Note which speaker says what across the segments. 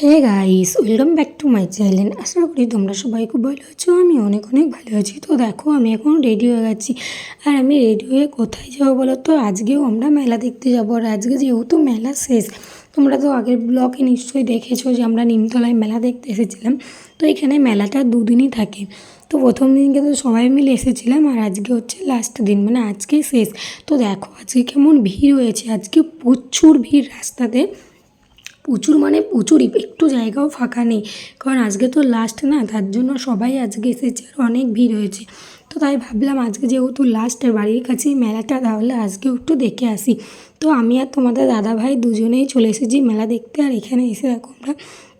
Speaker 1: Hey guys welcome back to my channel আশা করি তোমরা সবাই খুব ভালো আছো, আমি অনেক অনেক ভালো আছি। তো দেখো, আমি এখন রেডি হয়ে গেছি। আর আমি রেডি হয়ে কোথায় যাব বলো তো? আজকেও আমরা মেলা দেখতে যাব আর আজকে যেহেতু মেলা শেষ, তোমরা তো আগের ব্লগে নিশ্চয়ই দেখেছ যে আমরা নিমতলায় মেলা দেখতে এসেছিলাম। তো এখানে মেলাটা দুদিনই থাকে। তো প্রথম দিনকে তো সবাই মিলে এসেছিলাম আর আজকে হচ্ছে লাস্ট দিন মানে আজকেই শেষ। তো দেখো, আজকে কেমন ভিড় হয়েছে। আজকে প্রচুর ভিড় রাস্তাতে। প্রচুর মানে প্রচুরই একটু জায়গাও ফাঁকা নেই। কারণ আজকে তো লাস্ট না, তার জন্য সবাই আজকে এসেছে আর অনেক ভিড় হয়েছে। তো তাই ভাবলাম আজকে যেহেতু লাস্টের বাড়ির কাছেই মেলাটা, তাহলে আজকেও একটু দেখে আসি। তো আমি আর তোমাদের দাদা ভাই দুজনেই চলে এসেছি মেলা দেখতে, আর এখানে এসে দেখো আমরা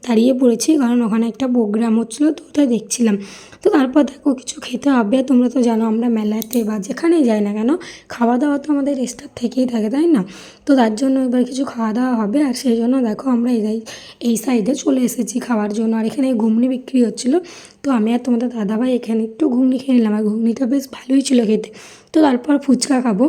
Speaker 1: দাঁড়িয়ে পড়েছি, কারণ ওখানে একটা প্রোগ্রাম হচ্ছিল, তো ওটা দেখছিলাম। তো তারপর দেখো, কিছু খেতে হবে, তোমরা তো জানো আমরা মেলাতে বা যেখানেই যাই না কেন খাওয়া দাওয়া তো আমাদের রেস্টার থেকেই থাকে, তাই না? তো তার জন্য এবার কিছু খাওয়া দাওয়া হবে, আর সেই জন্য দেখো আমরা এই এই সাইডে চলে এসেছি খাওয়ার জন্য। আর এখানে ঘুগনি বিক্রি হচ্ছিল, তো আমি আর তোমাদের দাদাভাই এখানে একটু ঘুগনি খেয়ে নিলাম, আর ঘুগনিটা বেশ ভালোই ছিল খেতে। তো তারপর ফুচকা খাব।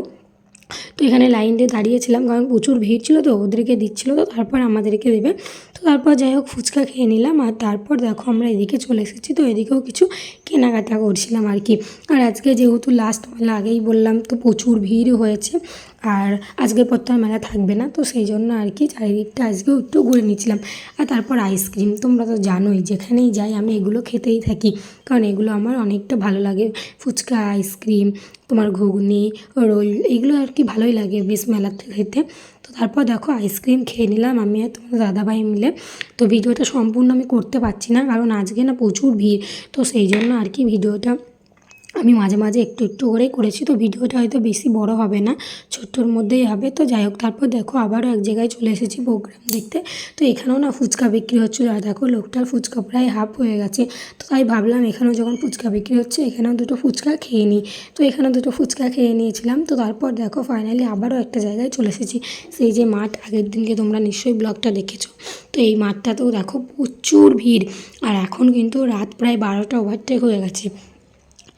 Speaker 1: তো এখানে লাইন দিয়ে দাঁড়িয়েছিলাম, কারণ প্রচুর ভিড় ছিল তো, ওদেরকে দিচ্ছিল তো, তারপর আমাদেরকে দেবে। তো তারপর যাই হোক, ফুচকা খেয়ে নিলাম, আর তারপর দেখো আমরা এদিকে চলে এসেছি তো, এদিকেও কিছু কেনাকাটা করছিলাম আর কি। আর আজকে যেহেতু লাস্ট মেলা আগেই বললাম তো প্রচুর ভিড় হয়েছে আর আজকের পর তো আর মেলা থাকবে না, তো সেই জন্য আর কি চারিদিকটা আজকেও একটু ঘুরে নিয়েছিলাম। আর তারপর আইসক্রিম তোমরা তো জানোই, যেখানেই যাই আমি এগুলো খেতেই থাকি, কারণ এগুলো আমার অনেকটা ভালো লাগে। ফুচকা আইসক্রিম তোমার ঘুগনি, রোল, এগুলো আর কি ভালোই লাগে বেশ মেলাতে খেতে। তো তারপর দেখো আইসক্রিম খেয়ে নিলাম আমি আর তোমার দাদাভাই মিলে। তো ভিডিওটা সম্পূর্ণ আমি করতে পারছি না, কারণ আজকে না প্রচুর ভিড়, তো সেই জন্য আর কি ভিডিওটা আমি মাঝে মাঝে একটু একটু করেই করেছি, তো ভিডিওটা হয়তো বেশি বড় হবে না, ছোট্টোর মধ্যেই হবে। তো যাই হোক, তারপর দেখো আবারও এক জায়গায় চলে এসেছি প্রোগ্রাম দেখতে। তো এখানেও না ফুচকা বিক্রি হচ্ছিল, আর দেখো লোকটার ফুচকা প্রায় হাফ হয়ে গেছে। তো তাই ভাবলাম এখানেও যখন ফুচকা বিক্রি হচ্ছে, এখানেও দুটো ফুচকা খেয়ে নিই। তো এখানেও দুটো ফুচকা খেয়ে নিয়েছিলাম। তো তারপর দেখো ফাইনালি আবারও একটা জায়গায় চলে এসেছি। সেই যে মাঠ আগের দিনকে তোমরা নিশ্চয়ই ব্লগটা দেখেছ। তো এই মাঠটাতেও দেখো প্রচুর ভিড়, আর এখন কিন্তু রাত প্রায় বারোটা ওভারটেক হয়ে গেছে।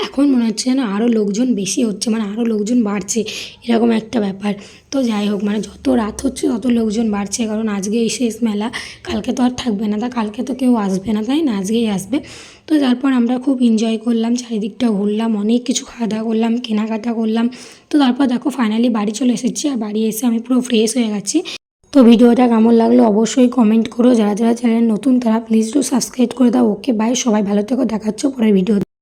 Speaker 1: এখন মনে হচ্ছে যেন আরও লোকজন বেশি হচ্ছে মানে আরও লোকজন বাড়ছে, এরকম একটা ব্যাপার। তো যাই হোক মানে যত রাত হচ্ছে তত লোকজন বাড়ছে, কারণ আজকে এই শেষ মেলা, কালকে তো আর থাকবে না, তা কালকে তো কেউ আসবে না, তাই না? আজকেই আসবে। তো তারপর আমরা খুব এনজয় করলাম, চারিদিকটা ঘুরলাম, অনেক কিছু খাওয়া দাওয়া করলাম, কেনাকাটা করলাম। তো তারপর দেখো ফাইনালি বাড়ি চলে এসেছি, আর বাড়ি এসে আমি পুরো ফ্রেশ হয়ে গেছি। তো ভিডিওটা কেমন লাগল অবশ্যই কমেন্ট করো। যারা যারা চ্যানেল নতুন, তারা প্লিজ টু সাবস্ক্রাইব করে দাও। ওকে বাই সবাই ভালো থেকো দেখাচ্ছ পরের ভিডিও